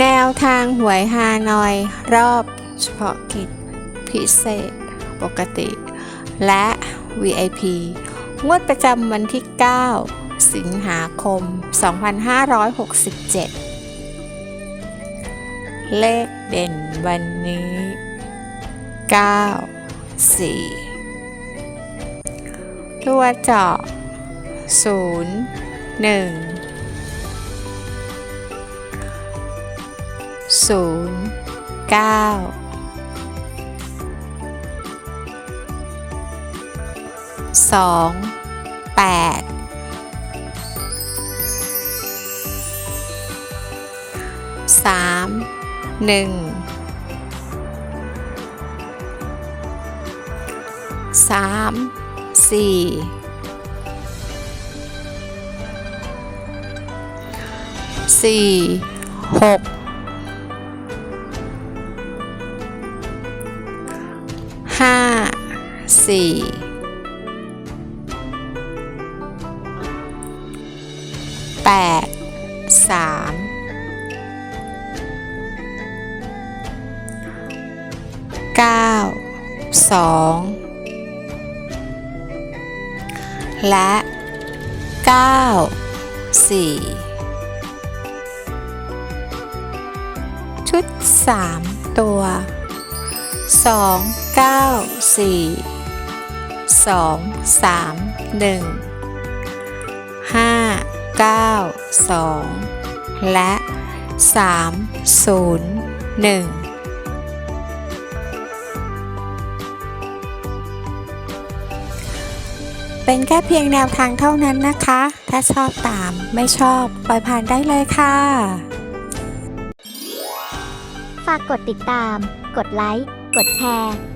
แนวทางหวยฮานอยรอบเฉพาะกิจพิเศษปกติ และ VIP งวดประจำวันที่ 9 สิงหาคม 2567 เลขเด่นวันนี้ 9 4 ตัวเจาะ 0 1 ศูนย์เก้าสองแปดสามหนึ่งสามสี่สี่หก 4ามเก้าสองและเก้าสี่ชุดสามตัวสองเก้าสี่ สองสามหนึ่งห้าเก้าสองและสามศูนย์หนึ่งเป็นแค่เพียงแนวทางเท่านั้นนะคะ ถ้าชอบตามไม่ชอบ ปล่อยผ่านได้เลยค่ะ ฝากกดติดตาม กดไลค์ กดแชร์